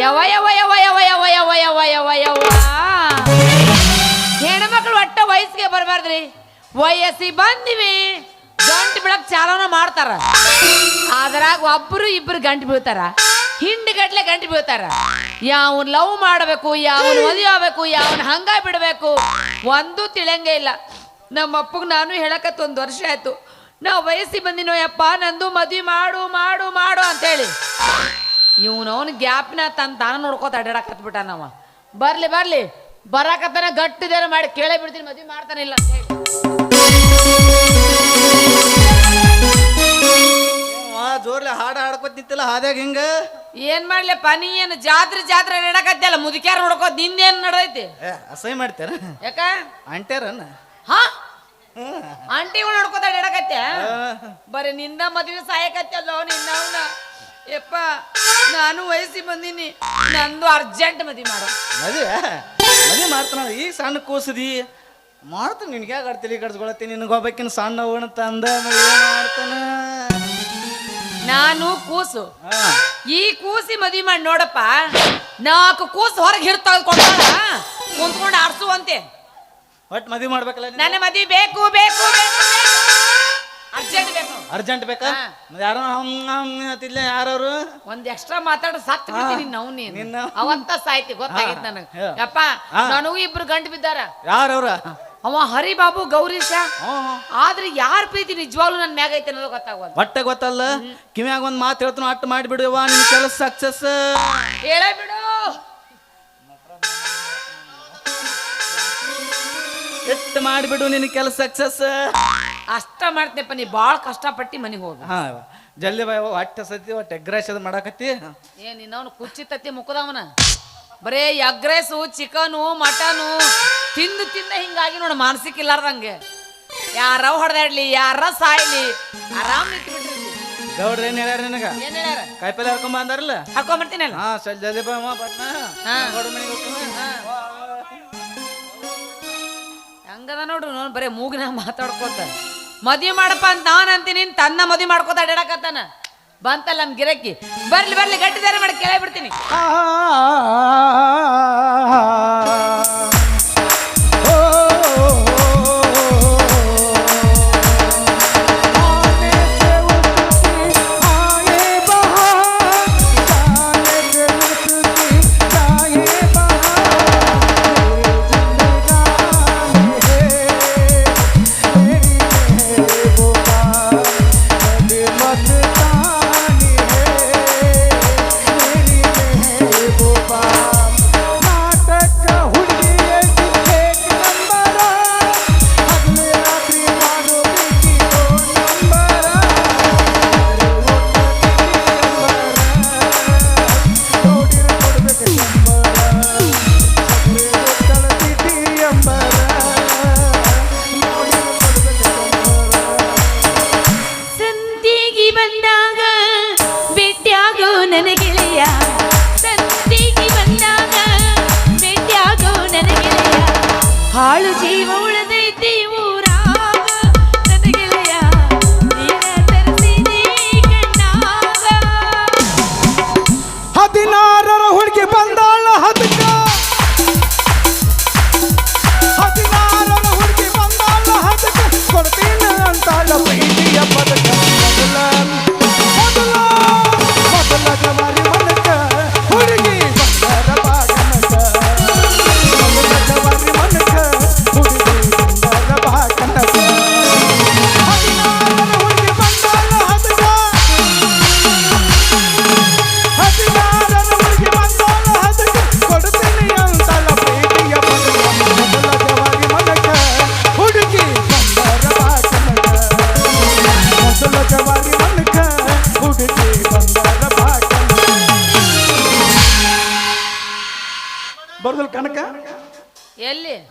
ಯವ ಯಾವ ಯವ ಯಾವ ಯವ ಯವ ಯಾವ ಯವ ಯವ ಹೆಣ್ಮಕ್ಳು ಒಟ್ಟ ವಯಸ್ಸಿಗೆ ಬರಬಾರ್ದ್ರಿ. ವಯಸ್ಸಿಗೆ ಬಂದಿವಿ, ಗಂಟು ಬಿಡಕ್ ಚಾಲನ ಮಾಡ್ತಾರ. ಅದ್ರಾಗ ಒಬ್ರು ಇಬ್ರು ಗಂಟು ಬೀಳ್ತಾರ. ಹಿಂಡ್ಗಟ್ಲೆ ಗಂಟು ಬೀಳ್ತಾರ. ಯಾವನ್ ಲವ್ ಮಾಡಬೇಕು, ಯಾವನ್ ಆಗ್ಬೇಕು, ಯಾವನ್ ಹಂಗ ಬಿಡಬೇಕು, ಒಂದು ತಿಳಿಯಂಗೆ ಇಲ್ಲ. ನಮ್ಮ ಅಪ್ಪಗೆ ನಾನು ಹೇಳಕತ್ತ ಒಂದು ವರ್ಷ ಆಯ್ತು. ನಾವು ವಯಸ್ಸಿಗೆ ಬಂದಿನೋ ಯಪ್ಪ, ನಂದು ಮದ್ವೆ ಮಾಡು ಮಾಡು ಮಾಡು ಅಂತೇಳಿ ಇವನವನ್ ಗ್ಯಾಪ್ನ ತನ್ನ ತಾನ ನೋಡ್ಕೋತ ಅಡ್ಡಾಡಕತ್ಬಿಟ್ಟ ನಾವ ಬರ್ಲಿ ಬರ್ಲಿ. ಬರಾಕತ್ತಾನ ಗಟ್ಟಿದೇನ ಮಾಡಿ ಕೇಳೇ ಬಿಡ್ತೀನಿ ಮದ್ವೆ ಮಾಡ್ತಾನಿಲ್ಲ ಅಂತ ಹೇಳಿ. ಜೋರ್ಲೆ ಹಾಡು ಹಾಡ್ಕೊತ ನಿಂತಿಲ್ಲ ಹಾದ್ಯಾಗ ಹಿಂಗ? ಏನ್ ಮಾಡ್ಲಿ ಪನಿ ಏನು ಜಾತ್ರೆ ಜಾತ್ರೆ ನಡಕತ್ತಲ್ಲ ಮುದುಕ್ಯಾರ ನೋಡ್ಕೋತ ನಿಂದೇನ್ ನಡೈತಿ ಏ ಅಸಹ್ಯ ಮಾಡ್ತಾರ ಯಾಕ? ಅಂಟ್ಯಾರನ ಹಾ? ಆಂಟಿಗಳು ನೋಡ್ಕೋತ ಅಡ್ಡಾಡಕತ್ತೆ ಬರೀ ನಿಂದ ಮದ್ವೆ ಸಾಯಕತ್ತಲ್ಲೋ ನಿನ್ನ ಅವನ? ಯಪ್ಪ. ನಾನು ವಯಸ್ಸಿಗೆ ಬಂದೀನಿ. ನಂದು ಅರ್ಜೆಂಟ್ ಮದಿ ಮಾಡು. ಮದುವೆ? ಮದುವೆ ಮಾಡ್ತಾನ ಈ ಸಣ್ಣ ಕೂಸದಿ. ಮಾಡ್ತಾನ ನಿನ್ಗೆ ಯಾಕೆ ಆಡ್ತೀರಿ? ಕಡ್ಸ್ಕೊಳತ್ತೀನಿ ನಿನಗೆ ಹೋಗ್ಬೇಕಿನ ಸಣ್ಣ ಹೋಗೋಣ ಮದುವೆ ಮಾಡ್ತಾನ. ನಾನು ಕೂಸು. ಈ ಕೂಸಿ ಮದಿ ಮಾಡಿ ನೋಡಪ್ಪ ನಾಲ್ಕು ಕೂಸು ಹೊರಗೆ ಹಿರ್ ತೆಗೆದುಕೊಂಡಾಳ ಕುಂತ್ಕೊಂಡು ಆಡ್ಸುವಂತೆ ಒಟ್ಟು ಮದಿ ಮಾಡ್ಬೇಕಲ್ಲ ನೀನು? ನನ್ನ ಮದಿ ಬೇಕು ಬೇಕು ಬೇಕು. ಅರ್ಜೆಂಟ್ ಬೇಕು. ಅರ್ಜೆಂಟ್ ಬೇಕಾ? ಹಾ. ಯಾರೋ ಹಂಗತಿಲ್ಲ ಯಾರವ್ರು? ಒಂದ್ ಎಕ್ಸ್ಟ್ರಾ ಮಾತಾಡ ಸತ್ ಬಿಡ್ತೀನಿ ನಾವು ನೀನು. ನಿನ್ನ- ಅವಂತ ಸಾಯ್ತಿ ಗೊತ್ತಾಗಿತ್ತು ಹಾ, ನನಗೆ. ಹಾ. ಯಪ್ಪ ಹಾ. ನನಗೂ ಇಬ್ರು ಗಂಡು ಬಿದ್ದಾರ. ಯಾರವ್ರ? ಅವ ಹರಿಬಾಬು ಗೌರೀಶ. ಆದ್ರೆ ಯಾರ ಪ್ರೀತಿ ನಿಜವಾಗ್ಲೂ ನನ್ ಮ್ಯಾಗ ಐತೆ ಅನ್ನೋದು ಗೊತ್ತಾಗೋದು ಒಟ್ಟೆ ಗೊತ್ತಲ್ಲ? ಕಿವ್ಯಾಗ ಒಂದ್ ಮಾತು ಹೇಳ್ತಾನ ಅಟ್ಟು ಮಾಡಿಬಿಡುವ ನಿನ್ನ ಕೆಲಸ ಸಕ್ಸಸ್ ಹೇಳೇ ಬಿಡು. ಎಟ್ಟು ಮಾಡಿಬಿಡು ನಿನ್ನ ಕೆಲಸ ಸಕ್ಸಸ್ ಅಷ್ಟ ಮಾಡ್ತೇಪ್ಪ ನೀ ಭಾಳ ಕಷ್ಟಪಟ್ಟು ಮನೆಗೆ ಹೋಗ. ಹಾ ಜಲ್ದಿ ಬಾಯ್ ಹೊಟ್ಟೆ ಸತಿ ಒಟ್ಟು ಎಗ್ರೈಸ್ ಅದು ಮಾಡಾಕತ್ತಿ. ಏ ನಿನ್ನವನು ಕುಚ್ಚಿ ತತ್ತಿ ಮುಕ್ಕದವನ ಬರೇ ಎಗ್ ರೈಸು ಚಿಕನು ಮಟನು ತಿಂದು ತಿಂದ ಹಿಂಗಾಗಿ ನೋಡು ಮಾನಸಿಕ ಇಲ್ಲಾರ್ದಂಗೆ. ಯಾರ ಹೊಡೆದಾಡ್ಲಿ ಯಾರ ಸಾಯ್ಲಿ ಆರಾಮ್ ಗೌಡ್ರ ಏನ್ ಹೇಳ್ಯಾರ ನಿನಗ? ಏನ್ ಹೇಳ್ಯಾರ? ಕಾಯಿಪಲ್ಲೆ ಹರ್ಕೊಂಬ ಅಂದಾರಲ್ಲ? ಹಾಕೊಂಬರ್ತೀನಲ್ಲ ಹಾ ಸಲ್ ಜಲ್ದಿ ಬಾ ಅಮ್ಮ ಬಟ್ನ ಹಾ. ಗೌಡ್ರ ಮನೆಗೆ ಹೋಗ್ತಾನ. ಹಂಗದ ನೋಡ್ರಿ ನೋಡ್ ಬರೇ ಮೂಗಿನ ಮಾತಾಡ್ಕೋತ. ಮದ್ವೆ ಮಾಡಪ್ಪ ಅಂತ ನಾನು ಅಂತೀನಿ ತನ್ನ ಮದ್ವೆ ಮಾಡ್ಕೋತ ಅಡ್ಯಾಡಕತ್ತಾನ ಬಂತಲ್ಲ ನಮ್ ಗಿರಕ್ಕಿ ಬರ್ಲಿ ಬರ್ಲಿ ಗಟ್ಟಿದಾರೆ ಮಾಡಿ ಕೇಳೇ ಬಿಡ್ತೀನಿ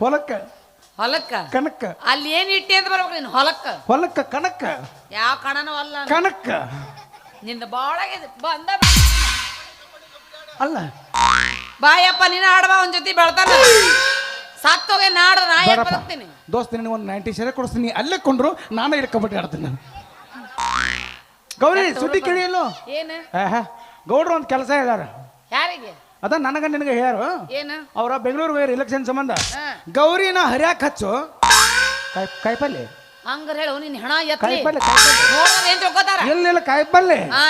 ಹೊಲಕ್ಕ. ಹೊಲಕ್ಕ? ಕನಕ ಅಲ್ಲಿ ಏನ್ ಇಟ್ಟಿ ಅಂತ ಬರ್ಬೇಕು ನೀನು? ಹೊಲಕ್ಕ? ಹೊಲಕ್ಕ ಕನಕ ಯಾವ ಕಣನೂ ಅಲ್ಲ. ಕನಕ ನಿಂದ ಬಾಳ. ಬಂದ ಅಲ್ಲ. ಬಾಯಪ್ಪ ನೀನು ಆಡವ ಒಂದ್ ಜೊತೆ ಬೆಳ್ತಾನ. ಸತ್ತೋಗೆ ನಾಡ ನಾ ಯಾಕೆ ಬರ್ತೀನಿ ದೋಸ್ತ ನಿನಗೆ ಒಂದು ನೈಂಟಿ ಸೆರೆ ಕೊಡಿಸ್ತೀನಿ. ಅಲ್ಲೇ ಕೊಂಡ್ರು ನಾನು ಇಲ್ಲಿ ಕಬಡ್ಡಿ ಆಡ್ತೀನಿ ನಾನು. ಗೌರಿ ಸುದ್ದಿ ಕೇಳಿಯಲ್ಲೋ ಏನು? ಆಹಾ ಗೌಡ್ರು ಒಂದು ಕೆಲಸ ಹೇಳ್ಯಾರ. ಯಾರಿಗೆ? ಅದ ನನಗ ನಿನಗೆ ಹೇಳು ಏನು? ಅವರ ಬೆಂಗಳೂರು ಹೋಗ್ಯಾರ ಇಲೆಕ್ಷನ್ ಸಂಬಂಧ. ಗೌರಿನ ಹರಿಯಾಕ ಹಚ್ಚು. ಕಾಯ್ ಕಾಯಿಪಲ್ಲೆ. ಹಂಗಾರ ಹೇಳು ನಿನ್ ಹೆಣ ಎತ್ಲಿ. ಕಾಯಿಪಲ್ಲೆ ಕಾಯಿಪಲ್ಲೆ. ನೋಡ್ರ ಏನ್ ತಿಳ್ಕೊತಾರ? ಎಲ್ಲೆಲ್ಲ ಕಾಯಿಪಲ್ಲೆ. ಹಾ.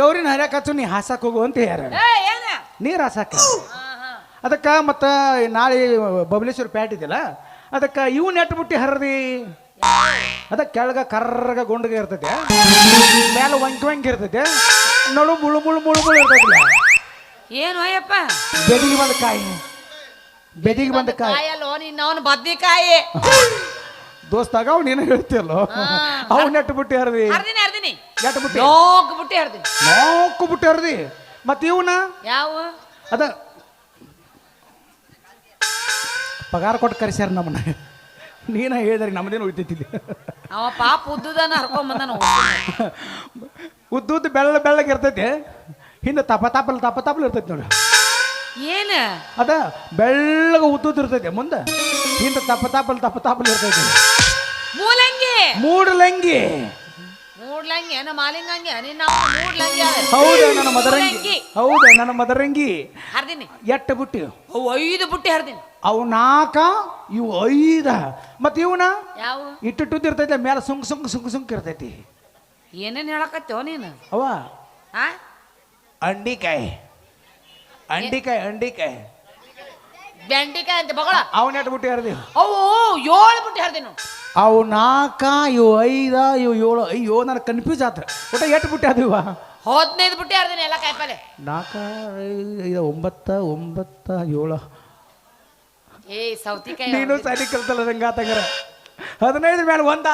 ಗೌರಿನ ಹರಿಯಾಕ ಹಚ್ಚು ನೀ ಹಾಸಕ್ ಹೋಗು ಅಂತ ಹೇಳ ಏ ಏನ? ನೀರ್ ಹಾಸಕ. ಹಾ ಹಾ. ಅದಕ್ಕೆ ಮತ್ತು ನಾಳೆ ಬಬಲೇಶ್ವರ ಪ್ಯಾಟ್ ಇದೆಯಲ್ಲ ಅದಕ್ಕೆ ಇವು ನೆಟ್ ಬಿಟ್ಟು ಹರದಿ. ಅದ ಕೆಳಗ ಕರ್ರಗ ಗುಂಡಗ ಇರ್ತೈತೆ. ಮೇಲೆ ವಂಕಿ ವಂಕಿ ಇರ್ತೈತೆ. ನಡು ಮುಳು ಮುಳು ಮುಳು ಮುಳು ಇರ್ತೈತಿಲ್ಲ. ಏನು ಅಯ್ಯಪ್ಪ? ಬೆದಿಗೆ ಬಂದ ಕಾಯಿ. ಬೆದಿಗೆ ಬಂದ ಕಾಯಿ. ಕಾಯಲ್ಲೋ ನಿನ್ನ ಅವನು ಬದ್ನಿಕಾಯಿ ದೋಸ್ತಾಗ ಅವ್ನು ನೀನು ಹೇಳ್ತಿಯಲ್ಲ? ಅವ್ನು ನೆಟ್ ಬಿಟ್ಟು ಹರಿದಿ. ಹರ್ದಿನಿ ಹರ್ದಿನಿ. ನೆಟ್ ಬಿಟ್ಟು. ನೋಕ್ ಬಿಟ್ಟು ಹರ್ದಿನಿ ನೋಕ್ ಬಿಟ್ಟು ಹರಿದಿ. ಮತ್ತೆ ಇವನ? ಯಾವ? ಅದ. ಪಗಾರ ಕೊಟ್ಟು ಕರೆಸ್ಯಾರ ನಮ್ಮನ್ನ. ನೀನ ಹೇಳಿದ್ರಿ ನಮ್ಮದೇನು ಉಳಿತೈತಿದ್ದೆ ಅವ ಪಾಪ ಉದ್ದುದನ ಹರ್ಕೊಂಬಂದ ಉದ್ದುದ್ದು ಬೆಳ್ಳ ಬೆಳ್ಳಗೆ ಇರ್ತೈತೆ. ಹಿಂದೆ ತಪ ತಾಪಲ್ ತಪ ತಾಪಲ್ ಇರ್ತೈತಿ ನೋಡಿ. ಏನ? ಅದ ಬೆಳ್ಳಗ ಉದ್ದುದ್ದು ಇರ್ತೈತಿ ಮುಂದೆ. ಹಿಂದೆ ತಪ ತಾಪಲ್ ತಪ ತಾಪಲ್ ಇರ್ತೈತಿ. ಮೂಲಂಗಿ? ಮೂಡಲಂಗಿ. ಮೂಡ್ಲಂಗಿ ಏನ ಮಾಲಿಂಗಂಗಿ? ನಿನ್ನ ಮೂಡ್ಲಂಗಿ ಹೌದು ನನ್ನ ಮದರಂಗಿ. ಹೌದು ನನ್ನ ಮದರಂಗಿ. ಹರ್ದಿನಿ. ಎಟ್ಟ ಬುಟ್ಟಿ? ಅವು ಐದು ಬುಟ್ಟಿ ಹರ್ದಿನಿ. ಅವು ನಾಕ ಇವು ಐದ. ಮತ್ತೆ ಇವನ? ಯಾವ? ಇಟ್ಟು ಇರ್ತೈತಿ ಮೇಲೆ ಸುಂಕ್ ಸುಂಕ್ ಸುಂಕ್ ಸುಂಕ್ ಇರ್ತೈತಿ. ಏನೇನ್ ಹೇಳಕತ್ತೋ ನೀನು? ಅವ ಆ? ಅಂಡಿಕಾಯಿ. ಅಂಡಿಕಾಯಿ ಅಂಡಿಕಾಯಿ. ಬೆಂಡಿಕಾಯಿ ಅಂತ ಬಗಳ ಅವನ ಎಟ್ ಬುಟ್ಟಿ ಹರಿದಿ ಅವು ಏಳು ಬುಟ್ಟಿ ಹರ್ದಿನಿ ಅವು ನಾಲ್ಕ ಇವು ಐದ ಇವು ಏಳು ಅಯ್ಯೋ ನನಗೆ ಕನ್ಫ್ಯೂಸ್ ಆತ್ರ ಒಟ್ಟ ಎಟ್ ಬಿಟ್ಟು ಇವ? ಹದಿನೈದು ಬುಟ್ಟಿ ಹರ್ದಿನಿ ಎಲ್ಲ ಕಾಯಿಪಲ್ಲೆ? ನಾಲ್ಕ ಐದು ಒಂಬತ್ತ ಒಂಬತ್ತ ಏಳು. ಏ ಸೌತಿಕಾಯಿ ನೀನು ಸರಿ ಕಲ್ತಲ್ಲ ನಂಗೆ ಆತಂಗಾರ ಹದಿನೈದು ಮೇಲೆ ಒಂದು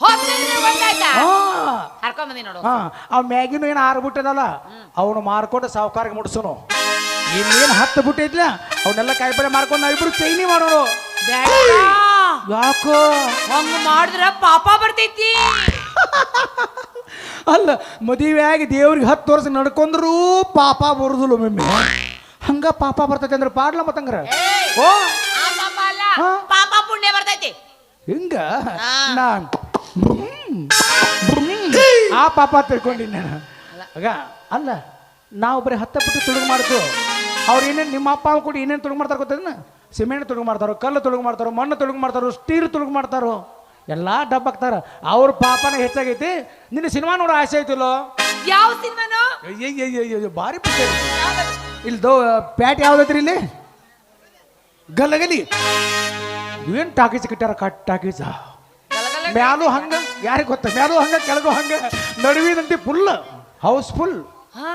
ಆತ ಹದಿನೈದು ಬಂದಾಯ್ತಾ ಹರ್ಕೊಂಡ್ ಬಂದಿ ನೋಡು. ಹಾ. ಅವ್ ಮ್ಯಾಗಿನ ಏನು ಆರು ಬಿಟ್ಟದಲ್ಲ ಅವನು ಮಾರ್ಕೊಂಡು ಸಾವುಕಾರಿಗೆ ಮುಟ್ಸೋನು. ಇನ್ನೇನು ಹತ್ತು ಬಿಟ್ಟಿದ್ಲ ಅವನ್ನೆಲ್ಲ ಕಾಯಿಪಲ್ಲೆ ಮಾರ್ಕೊಂಡು ನಾವಿಬ್ರು ಚೈನಿ ಮಾಡೋರು. ಬೇಡ. ಯಾಕೋ? ಹಂಗ ಮಾಡಿದ್ರ ಪಾಪ ಬರ್ತೈತಿ. ಅಲ್ಲ ಮದುವೆ ಆಗಿ ದೇವ್ರಿಗೆ ಹತ್ತು ವರ್ಷ ನಡ್ಕೊಂಡ್ರೂ ಪಾಪ ಬರುದಿಲ್ಲ ಒಮ್ಮೆ ಹಂಗ ಪಾಪ ಬರ್ತೈತೆ ಅಂದ್ರೆ ಪಾಡ್ಲ ಮತ್ತಂಗ್ರ? ಓ? ಆ ಪಾಪ ಅಲ್ಲ. ಹಾ? ಪಾಪ ಪುಣ್ಯ ಬರ್ತೈತಿ. ಹಿಂಗ? ಹಾ. ಆ ಪಾಪ ತಿಳ್ಕೊಂಡಿನಿ ನಾನು. ಆಗ ಅಲ್ಲ ನಾವು ಬರೀ ಹತ್ತ ಬಿಟ್ಟು ತುಡುಗು ಮಾಡ್ತು ಅವ್ರು ಏನೇನು ನಿಮ್ಮ ಅಪ್ಪ ಕೂಡ ಏನೇನು ತುಡುಗು ಮಾಡ್ತಾರೆ ಗೊತ್ತೇನ? ಸಿಮೆಂಟ್ ತುಡುಗು ಮಾಡ್ತಾರೋ ಕಲ್ಲು ತುಳುಗು ಮಾಡ್ತಾರೋ ಮಣ್ಣು ತುಳುಗು ಮಾಡ್ತಾರೋ ಸ್ಟೀಲ್ ತುಳುಗು ಮಾಡ್ತಾರೋ ಎಲ್ಲ ಡಬ್ ಹಾಕ್ತಾರ ಅವ್ರ ಪಾಪನ ಹೆಚ್ಚಾಗೈತಿ. ನಿನ್ನ ಸಿನಿಮಾ ನೋಡೋ ಆಸೆ ಐತಿಲ್ಲೋ? ಯಾವ ಸಿನಿಮಾನು? ಅಯ್ಯಯ್ಯಯ್ಯಯ್ಯೋ ಭಾರಿ ಪಿಕ್ಚರ್ ಇಲ್ಲಿ ದೋ ಪ್ಯಾಟ್ ಯಾವ್ದೈತ್ರಿ ಇಲ್ಲಿ? ಗಲ್ಲಗಲಿ ಏನ್ ಟಾಕೀಸ್ ಕಟ್ಟಾರ ಕಟ್ ಟಾಕೀಸಾ? ಮ್ಯಾಲು ಹಂಗ ಯಾರಿಗೆ ಗೊತ್ತ? ಮ್ಯಾಲು ಹಂಗ ಕೆಳಗು ಹಂಗ ನಡುವಿನಂತೆ ಫುಲ್ ಹೌಸ್ಫುಲ್ ಹಾ.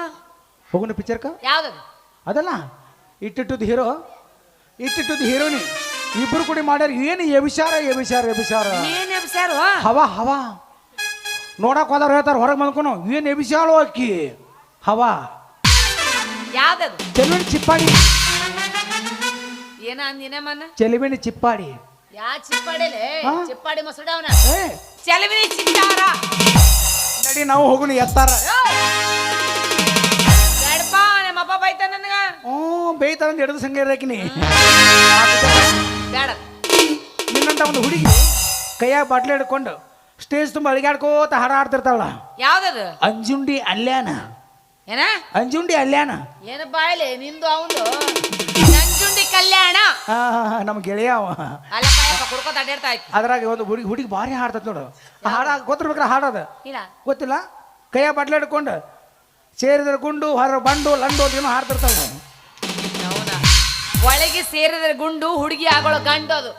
ಹೋಗೋಣ ಪಿಕ್ಚರ್ಕ ಯಾವ್ದದು ಅದಲ್ಲ ಇಟ್ಟಿಟ್ಟದ ಹೀರೋ ಇಟ್ಟಿಟ್ಟದ ಹೀರೋನಿ ಇಬ್ರು ಕೂಡಿ ಮಾಡ್ಯಾರ ಏನು ಎಬಿಸಾರ ಎಬಿಸಾರ ಎಬಿಸಾರ? ಏನ್ ಎಬ್ಸ್ಯಾರು ಹವಾ ಹವಾ. ನೋಡಕ್ ಹೋದವ್ರು ಹೇಳ್ತಾರ ಹೊರಗೆ ಬಂದ್ಕೊನು ಏನು ಎಬಿಸಾಳು ಅಕ್ಕಿ? ಹವಾ. ಯಾವ್ದದು? ಚೆಲುವಿನ ಚಿಪ್ಪಾಡಿ. ಏನ ಅಂದಿನ ಮನ? ಚೆಲುವಿನ ಚಿಪ್ಪಾಡಿ. ಯಾ ಚಿಪ್ಪಾಡಿಲೆ? ಚಿಪ್ಪಾಡಿ ಮಸಡವನ ಏ. ಚೆಲವಿನಿ ಚಿತ್ತಾರ. ನಡಿ ನಾವು ಹೋಗುಣ ಎತ್ತಾರ. ಬೇಡಪ್ಪ ನಮ್ಮಪ್ಪ ಬೈತ ನನಗ. ಹ್ಞೂ ಬೇಯ್ತಾರ ಅಂತ ಹಿಡಿದು ಸಂಗ ಇರಕಿನಿ ಬೇಡ. ನಿನ್ನಂತ ಒಂದು ಹುಡುಗಿ ಕೈಯಾಗ ಬಾಟ್ಲಿ ಹಿಡ್ಕೊಂಡು ಸ್ಟೇಜ್ ತುಂಬ ಅಳಿಗಾಡ್ಕೋತ ಹಾಡ ಆಡ್ತಿರ್ತಾವಳ ಯಾವ್ದದು? ಅಂಜುಂಡಿ ಅಲ್ಯಾನ. ಏನ? ಅಂಜುಂಡಿ ಅಲ್ಯಾನ. ಏನು ಬಾಯಲೆ ನಿಂದು ಅವಂದು. ಕಲ್ಯಾಣ. ನಮ್ ನಮ್ಮ ಗೆಳೆಯ ಅವ. ಅಲ್ಲ ಕಾಯಪ್ಪ ಕುಡ್ಕೋತ ಅಡ್ಡಾಡ್ತಾ ಇತ್ತು. ಅದ್ರಾಗ ಒಂದು ಹುಡುಗಿ ಹುಡುಗಿ ಭಾರಿ ಹಾಡ್ತದ ನೋಡು. ಆ ಹಾಡ ಗೊತ್ತಿರ್ಬೇಕ್ರ ಹಾಡೋದ. ಇಲ್ಲ. ಗೊತ್ತಿಲ್ಲ? ಕೈಯ ಬಟ್ಲೆ ಹಿಡ್ಕೊಂಡು ಸೇರಿದ್ರೆ ಗುಂಡು ಹೊರ ಬಂಡು ಲಂಡು ಅಂತ ಏನೋ ಹಾಡ್ತಿರ್ತಾವ ಹೌದಾ? ಒಳಗೆ ಸೇರಿದ ಗುಂಡು ಹುಡುಗಿ ಆಗೋಳ ಗಂಡು ಅದು.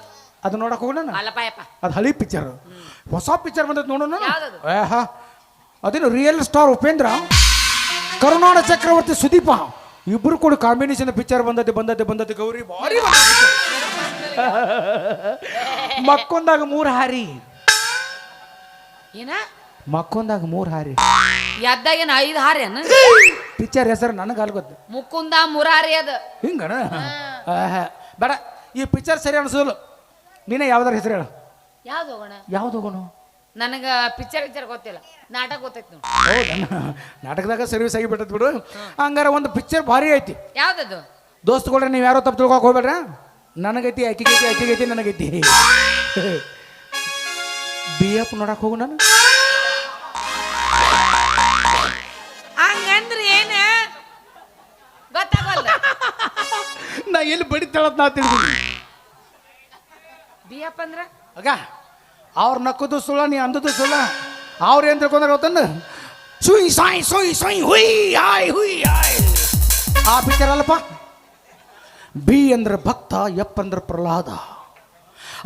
ಅದು ನೋಡಕ್ ಹೋಗೋಣ ಅಲ್ಲ ಪಾಯಪ್ಪ ಅದು ಹಳಿ ಪಿಕ್ಚರ್. ಹೊಸ ಪಿಕ್ಚರ್ ಬಂದೈತೆ ನೋಡೋಣ ಯಾವ್ದದು? ಅದೇನು ರಿಯಲ್ ಸ್ಟಾರ್ ಉಪೇಂದ್ರ? ಕರುನಾಡ ಚಕ್ರವರ್ತಿ ಸುದೀಪ. ಇಬ್ರು ಕೂಡ ಕಾಂಬಿನೇಷನ್ ಪಿಕ್ಚರ್ ಬಂದದ್ದು ಬಂದದ್ದು ಬಂದದ್ದು. ಗೌರಿ ಭಾರಿ ಮಕ್ಕೊಂದಾಗ ಮೂರು ಹಾರಿ. ಏನ? ಮಕ್ಕೊಂದಾಗ ಮೂರು ಹಾರಿ. ಎದ್ದಾಗೇನ ಐದು ಅನ್ನ? ಪಿಕ್ಚರ್ ಹೆಸರು ನನಗೆ ಅಲ್ಲಿ ಗೊತ್ತು. ಮುಕುಂದ ಹಾರಿ ಅದ. ಹಿಂಗಣ. ಬೇಡ ಈ ಪಿಕ್ಚರ್ ಸರಿ ಅನ್ಸೋದಿಲ್ಲ ನೀನೇ ಯಾವ್ದಾರ ಹೆಸರು ಹೇಳು. ಯಾವ್ದು ಹೋಗೋಣ? ಯಾವ್ದು ಹೋಗೋಣ? ನನಗ ಪಿಕ್ಚರ್ ಪಿಕ್ಚರ್ ಗೊತ್ತಿಲ್ಲ. ನಾಟಕ ಗೊತ್ತೈತಿ ನೋಡಿ. ಹೌದಣ್ಣ ನಾಟಕದಾಗ ಸರ್ವಿಸ್ ಆಗಿ ಬಿಟ್ಟದ್ ಬಿಡು. ಹಂಗಾರ ಒಂದು ಪಿಕ್ಚರ್ ಭಾರಿ ಐತಿ. ಯಾವ್ದದು? ದೋಸ್ತುಗಳ್ರೆ ನೀವು ಯಾರೋ ತಪ್ಪು ತಿಳ್ಕೊಕ್ ಹೋಗ್ಬೇಡ್ರ? ನನಗೈತಿ ಆಕಿಗೈತಿ ಆಕಿಗೈತಿ ನನಗೈತಿ. ಬಿ ಎಫ್ ನೋಡಕ್ ಹೋಗು ನಾನು. ಹಂಗಂದ್ರೆ ಏನ? ಎಲ್ಲಿ ಬಡಿತಾಳತ್ ನಾ ತಿಳ್ಕೊಂಡು ಬಿ ಎಫ್ ಅಂದ್ರ? ಆಗ ಅವ್ರ ನಕ್ಕದು ಸುಳ್ಳ ನೀ ಅಂದದ್ದು ಸುಳ್ಳ. ಅವ್ರು ಏನ್ ತಿಳ್ಕೊಂಡ್ರೆ ಗೊತ್ತನ್ನ ಸುಯ್ ಸಾಯ್ ಸುಯ್ ಸುಯ್ ಹುಯ್ ಆಯ್ ಹುಯ್ ಹಾಯ್. ಆ ಪಿಕ್ಚರ್ ಅಲ್ಲಪ್ಪ ಬಿ ಅಂದ್ರೆ ಭಕ್ತ ಎಪ್ ಅಂದ್ರೆ ಪ್ರಹ್ಲಾದ.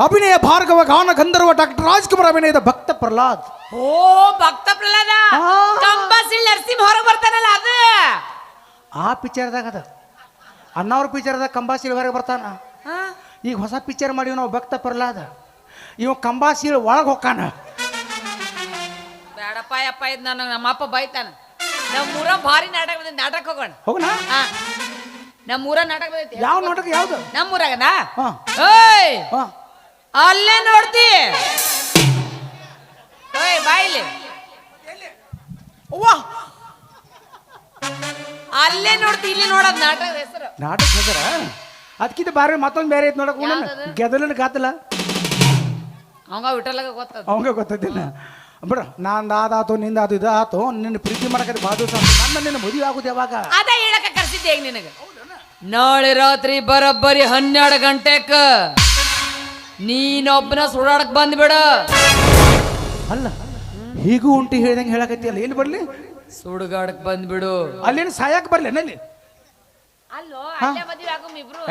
ಅಭಿನಯ ಭಾರ್ಗವ ಗಾನ ಗಂಧರ್ವ ಡಾಕ್ಟರ್ ರಾಜ್ಕುಮಾರ್ ಅಭಿನಯದ ಭಕ್ತ ಪ್ರಹ್ಲಾದ್. ಓ ಭಕ್ತ ಪ್ರಹ್ಲಾದ. ಕಂಬಸಿಲ್ ನರಸಿಂಹ ಹೊರಗೆ ಬರ್ತಾನಲ್ಲ ಅದು. ಆ ಪಿಕ್ಚರ್ದಾಗ ಅದ. ಅಣ್ಣವ್ರ ಪಿಕ್ಚರ್ದಾಗ ಕಂಬಾಸಿಲ್ ಹೊರಗೆ ಬರ್ತಾನ. ಹಾ? ಈಗ ಹೊಸ ಪಿಕ್ಚರ್ ಮಾಡಿವಿ ನಾವು ಭಕ್ತ ಪ್ರಹ್ಲಾದ. ಇವ ಕಂಬಾಸಿ ಒಳಗೆ ಹೋಗಾನ ಬೇಡಪ್ಪ ಅಪ್ಪ ಇದು ನನಗೆ ನಮ್ಮ ಅಪ್ಪ ಬೈತಾನ. ನಮ್ಮ ಊರ ಭಾರಿ ನಾಟಕ ಬಂದೈತಿ ನಾಟಕ ಹೋಗೋಣ. ಹೋಗೋಣ? ಹಾ. ನಮ್ಮ ಊರ ನಾಟಕ ಬಂದೈತಿ. ಯಾವ ನಾಟಕ ಯಾವ್ದು? ನಮ್ಮ ಊರಾಗನಾ ಹಾ. ಓಯ್! ಹಾ. ಅಲ್ಲೇ ನೋಡ್ತಿ. ಓಯ್ ಬಾಯಿಲಿ ಅವ್ವಾ. ಅಲ್ಲೇ ನೋಡ್ತಿ ಇಲ್ಲಿ ನೋಡ ನಾಟಕ ಹೆಸರು. ನಾಟಕ ಹೆಸರ? ಅದಕ್ಕಿಂತ ಬಾರಿ ಮತ್ತೊಂದು ಬೇರೆ ಐತೆ ನೋಡಕ್ ಯಾವ್ದದು? ಗೆದಲಿನ ಗಾತಲ್ಲ. ಅವಂಗ ಗೊತ್ತಿಲ್ಲ ಗೊತ್ತದ? ಅವಂಗ ಗೊತ್ತದಿಲ್ಲ. ಬಿಡ ನಾನ್ ಅದಾತು ನಿಂದ ಅದು ಇದು ಆತು ನಿನ್ನ ಪ್ರೀತಿ ಮಾಡಕತ್ತೆ ಭಾಳ ನನ್ನ ನಿನ್ನ ಮದುವೆ ಆಗುದು ಯಾವಾಗ? ಅದ ಹೇಳಕ ಕರ್ಸಿದ್ದೆ ಈಗ ನಿನಗೆ. ನಾಳೆ ರಾತ್ರಿ ಬರೋಬ್ಬರಿ ಹನ್ನೆರಡು ಗಂಟೆಕ ನೀನೊಬ್ಬನ ಸುಡಾಡಕ್ ಬಂದ್ಬಿಡ. ಅಲ್ಲ ಹೀಗೂ ಉಂಟು ಹೇಳ್ದಂಗೆ ಹೇಳಕತ್ತಿ ಅಲ್ಲ. ಎಲ್ಲಿ ಬರ್ಲಿ? ಸುಡುಗಾಡಕ್ ಬಂದ್ಬಿಡು. ಅಲ್ಲೇನು ಸಾಯಕ್ ಬರ್ಲಿ ನಲ್ಲಿ ಅಲ್ಲೋ ಅಲ್ಲೇ ಮದುವೆ ಆಗಮ್ ಇಬ್ರು.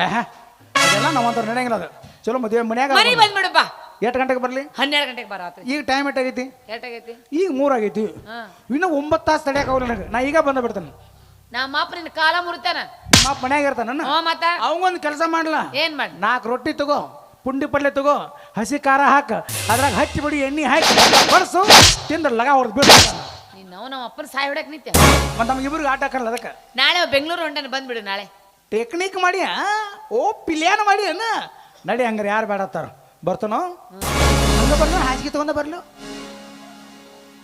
ಅದೆಲ್ಲ ನಾವಂತ ನಡೆಯಂಗಿಲ್ಲ ಅದು. ಚಲೋ ಮದುವೆ ಮನ್ಯಾಗ ಮನಿ ಬಂದ್ಬಿಡಪ್ಪ ಎಷ್ಟು ಗಂಟೆಗೆ ಬರಲಿ? ಹನ್ನೆರಡು ಗಂಟೆಗೆ ಬರ ರಾತ್ರಿ. ಈಗ ಟೈಮ್ ಎಷ್ಟಾಗೈತಿ ಎಷ್ಟಾಗೈತಿ? ಈಗ ಮೂರಾಗೈತಿ ಆಗೈತಿ. ಇನ್ನೂ ಒಂಬತ್ತು ತಾಸು ತಡೆಯಕ್ಕೆ ಹೋಗಲ್ಲ ನನಗೆ ನಾ ಈಗ ಬಂದ ಬಿಡ್ತಾನೆ. ನಮ್ಮ ಅಪ್ಪ ನಿನ್ನ ಕಾಲ ಮುರಿತಾನ. ನಿಮ್ಮ ಅಪ್ಪ ಮನ್ಯಾಗ ಇರ್ತಾನ ಹ್ಞೂ ಮತ್ತ. ಅವಂಗೊಂದು ಕೆಲಸ ಮಾಡ್ಲಾ? ಏನ್ ಮಾಡಿ? ನಾಲ್ಕು ರೊಟ್ಟಿ ತಗೋ ಪುಂಡಿ ಪಲ್ಯ ತಗೋ ಹಸಿ ಖಾರ ಹಾಕ ಅದ್ರಾಗ ಹಚ್ಚಿ ಬಿಡಿ ಎಣ್ಣೆ ಹಾಕಿ ಬರ್ಸು ತಿಂದ್ರೆ ಲಗ ಹೊಡೆದು ಬಿಡು ನೀನು ನಾವು ನಮ್ಮ ಅಪ್ಪನ ಸಾಯ್ ಹೊಡಕ್ ನಿತ್ಯ? ಮತ್ತು ನಮ್ಗೆ ಇಬ್ರಿಗೆ ಆಟ ಹಾಕಲ್ಲ ಅದಕ್ಕೆ. ನಾಳೆ ಬೆಂಗಳೂರು ಹೊಂಡನ ಬಂದ್ಬಿಡು ನಾಳೆ. ಟೆಕ್ನಿಕ್ ಮಾಡಿ? ಓ ಪಿಲ್ಯಾನ ಮಾಡಿ ಅನ್ನ ನಡಿ ಹಂಗಾರೆ ಯಾರು ಬೇಡತ್ತಾರ ಬರ್ತಾನೋ? ಹಂಗ ಬರ್ಲ ಹಾಸಿಗೆ ತಗೊಂಡ ಬರ್ಲು.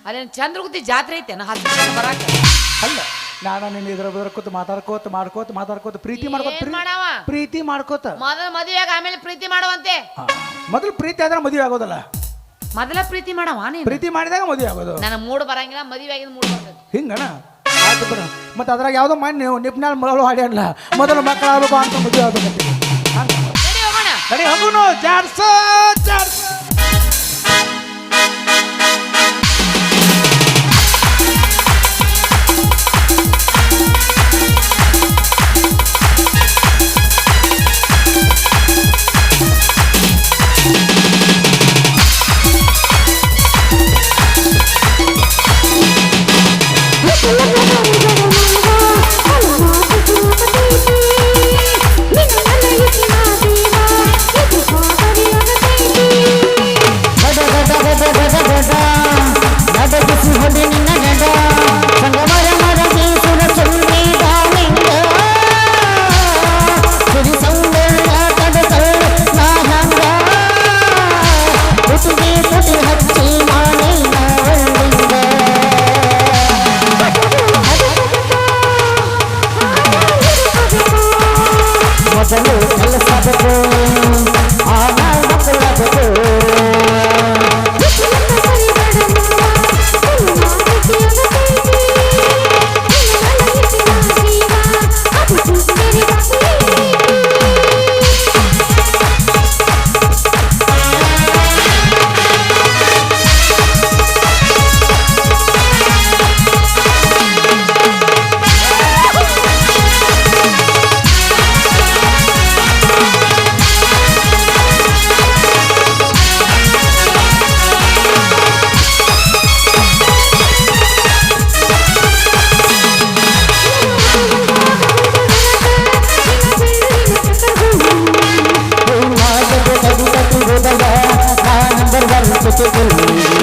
ಅಲ್ಲೇನು ಚಂದ್ರಗುತ್ತಿ ಜಾತ್ರೆ ಐತೆ ಬರಾಕ. ಅಲ್ಲ ನಾನು ನಿನ್ನ ಇದ್ರ ಬದ್ರ ಕೂತ್ ಮಾತಾಡ್ಕೋತ ಮಾಡ್ಕೋತ ಮಾತಾಡ್ಕೋತ ಪ್ರೀತಿ ಮಾಡ್ಕೋತ ಏನ್ ಪ್ರೀ- ಮಾಡವ? ಪ್ರೀತಿ ಮಾಡ್ಕೋತ. ಮೊದಲ ಮದುವೆಯಾಗ ಆಮೇಲೆ ಪ್ರೀತಿ ಮಾಡುವಂತೆ. ಮೊದಲು ಪ್ರೀತಿ ಆದ್ರೆ ಮದುವೆ ಆಗೋದಲ್ಲ. ಮೊದಲ ಪ್ರೀತಿ ಮಾಡವ ನೀನು? ಪ್ರೀತಿ ಮಾಡಿದಾಗ ಮದುವೆ ಆಗೋದು. ನನಗೆ ಮೂಡ್ ಬರಂಗಿಲ್ಲ ಮದುವೆ ಆಗಿದ ಮೂಡ್ ಬರ್ತದೆ ಹಿಂಗಣ ಆಯ್ತು ಬಿಡು. ಮತ್ತೆ ಅದ್ರಾಗ ಯಾವುದೋ ಮಾಡಿ ನೀವು ನಿಪ್ನಾಳ್ ಮಗಳು ಹಾಡಿ ಅಲ್ಲ ಮೊದಲು ಮಕ್ಕಳಾಗಬೇಕು ಅಂತ ಮದುವೆ ಆಗ್ಬೇಕಂತ. ಹೋಗೋಣ ಸರಿ ಹೋಗುನು ಜಾಡ್ಸ I'm so African